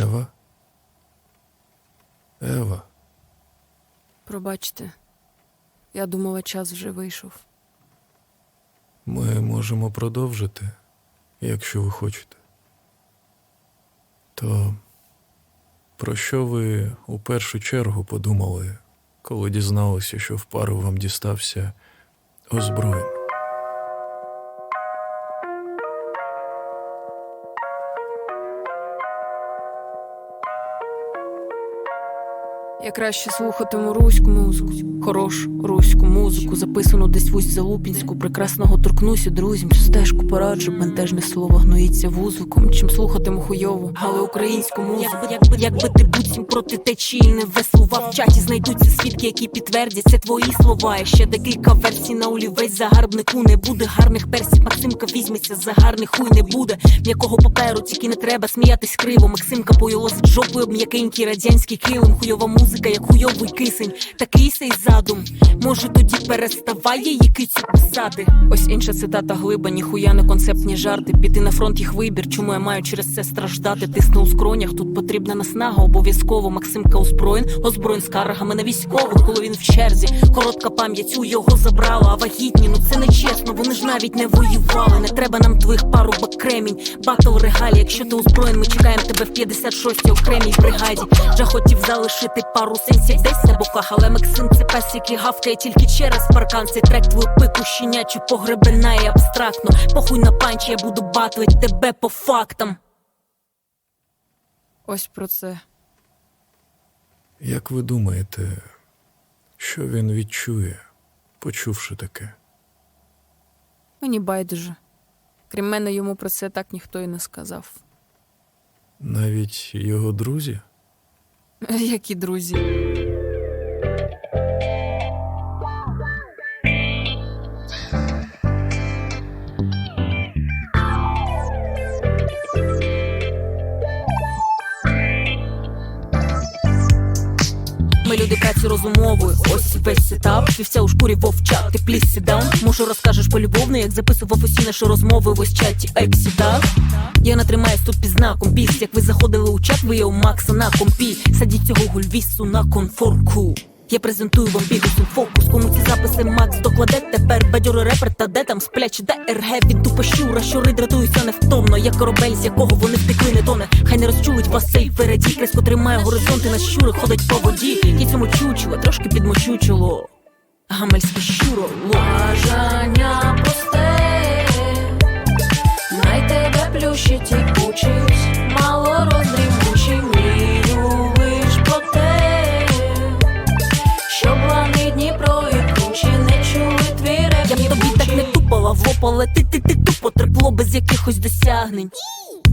Ева? Ева, Пробачте, я думала, час вже вийшов. ми можемо продовжити, якщо ви хочете. То про що ви у першу чергу подумали, коли дізналися, що в пару вам дістався озброєн? Я краще слухатиму руську музику, хорошу руську музику, записану десь в усть залупінську, прекрасного торкнуся друзям, цю стежку пораджу, бентежне слово гноїться вузвуком, чим слухатиму хуйову, але українську музику. Якби, якби, ти буцім проти течії не веслував в чаті, знайдуться свідки, які підтвердять це твої слова. І ще декілька версій на олівець загарбнику не буде гарних персів. Максимка візьметься за гарний хуй не буде. М'якого паперу тільки не треба сміятись криво. Максимка поїлась жопою об м'якенький радянський килим. Хуйова музика, як хуйовий кисень. Такий сей задум. Може тоді переставай її кицю писати. Ось інша цитата глиба, ніхуя не концептні жарти. Піти на фронт їх вибір, чому я маю через це страждати. Тисне у скронях, тут потрібна наснага, обов'язково. Максимка озброєн, озброєн скаргами на військових, коли він в черзі. Коротка пам'ять у його забрала, а вагітні, ну це не чесно, вони ж навіть не воювали. Не треба нам твоїх парубок кремінь, батл регалі. Якщо ти озброєн, ми чекаємо тебе в 56-й окремій бригаді. Вже хотів залишити пару сенсів десь на боках, але Максим це пес, який гавкає тільки через паркан. Цей трек твою пику щенячу і абстрактно. Похуй на панчі, я буду батлить тебе по фактам. Ось про це. Як ви думаєте, що він відчує, почувши таке? Мені байдуже. Крім мене, йому про це так ніхто і не сказав. Навіть його друзі? Які друзі. Ми люди праці розумовою, ось весь сетап Вівця у шкурі вовча, ти пліс сідаун Може розкажеш полюбовно, як записував усі наші розмови в ось чаті. Ексіда Я не тримаюсь тут під знаком Біс, як ви заходили у чат, ви є у Макса на компі. Садіть цього гульвісу на конфорку я презентую вам бігусу фокус, кому ці записи Макс докладе тепер. Бадьори репер та де там спляче ДРГ? Він тупо щура, щури дратуються невтомно, як корабель, з якого вони втекли, не тоне. Хай не розчулить вас цей впереді, креско тримає горизонти на щури, ходить по воді. І цьому чучело, трошки підмочучило. Гамельське щуро, Бажання просте, най тебе плющить і кучить, але ти тупо трепло без якихось досягнень.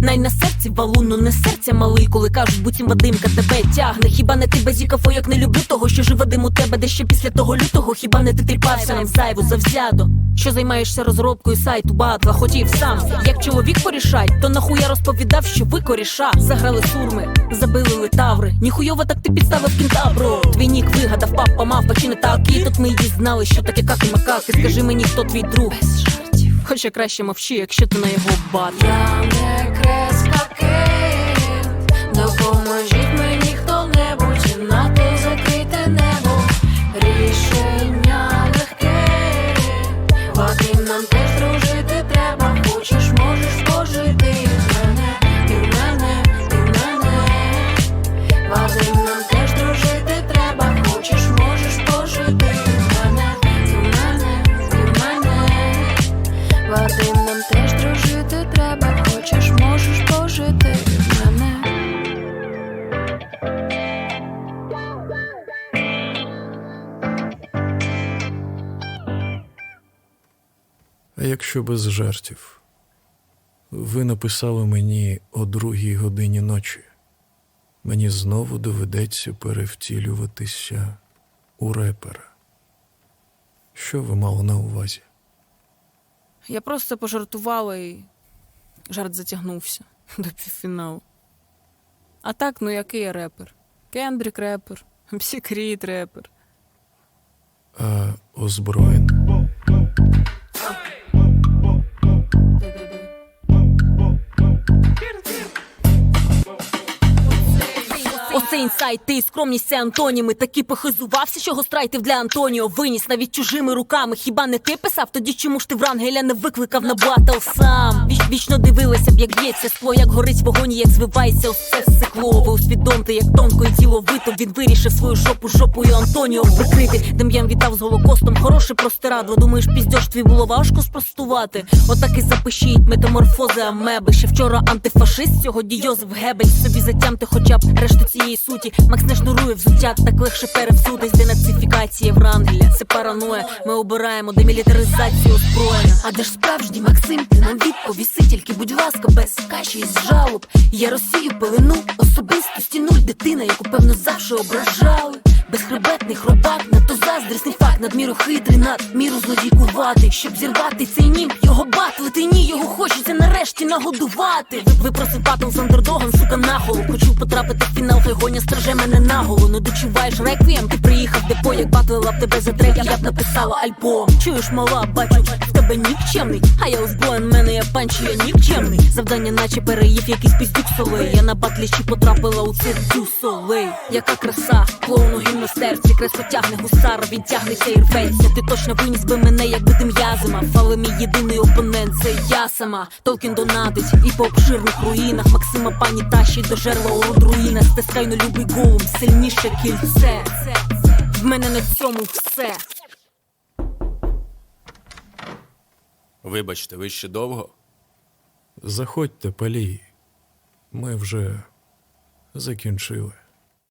Най на серці валуну, не серця малий, коли кажуть, буцім Вадимка тебе тягне. Хіба не ти без як не люблю того, що живе дим у тебе, де ще після того лютого, хіба не ти тріпався нам зайву завзято? Що займаєшся розробкою сайту батла, хотів сам. Як чоловік порішать, то нахуя розповідав, що ви коріша Заграли сурми, забили литаври. Ніхуйово так ти підставив кінта, бро. Твій нік вигадав, папа мав, чи не так. І тут ми її знали, що таке каки макаки. Скажи мені, хто твій друг. Хоча краще мовчи, якщо ти на його бат. Якщо без жартів? Ви написали мені о другій годині ночі. Мені знову доведеться перевтілюватися у репера. Що ви мали на увазі? Я просто пожартувала і жарт затягнувся до півфіналу. А так, ну який я репер? Кендрік репер, Псікріт репер. А озброєн? Сайти і скромність це антоніми. Такі похизувався, що гострайтив для Антоніо виніс навіть чужими руками. Хіба не ти писав? Тоді чому ж ти Врангеля не викликав на батл сам? Віч, вічно дивилася б, як б'ється скло, як горить вогонь, як звивається усе стекло. Ви усвідомте, як тонко і діловито він вирішив свою жопу жопою Антоніо прикрити. Дем'ян вітав з голокостом, хороше простирадло. Думаєш, піздьош твій було важко спростувати. Отак і запишіть метаморфози амеби. Ще вчора антифашист, сьогодні Йозеф Гебель. Собі затямте хоча б решту цієї суті. Макс не шнурує взуття, так легше перевзутись. Денацифікація Врангеля, це параноя. Ми обираємо демілітаризацію озброєння. А де ж справжній Максим? Ти нам відповіси, тільки будь ласка, без каші із жалоб. Я Росію пелену, особистості нуль дитина, яку певно завжди ображали. Безхребетний хробак, надто заздрісний факт, надміру хитрий, надміру злодійкувати, щоб зірвати цей нім, його батлити, ні, його хочеться нарешті нагодувати. Ви- Випросив батл з андердогом, сука, нахолу. Хочу потрапити в фінал, хай гоня страже мене наголо. Не дочуваєш реквієм, ти приїхав депо, як батлила б тебе за трек, я б написала альбом. Чуєш, мала, бачу, тебе нікчемний, а я озброєн, мене я панчу, я нікчемний. Завдання, наче переїв якийсь піздюк солей. Я на батліші потрапила у цирк солей. Яка краса, клоун у гімнастерці, кресло тягне гусара, він тягнеться і рветься. Ти точно виніс би мене, якби ти м'язима. Але мій єдиний опонент це я сама. Толкін донатить і по обширних руїнах. Максима пані тащить до жерла у руїна. Стискай любий голум, сильніше кільце. В мене на цьому все. Вибачте, ви ще довго? Заходьте, палі. Ми вже закінчили.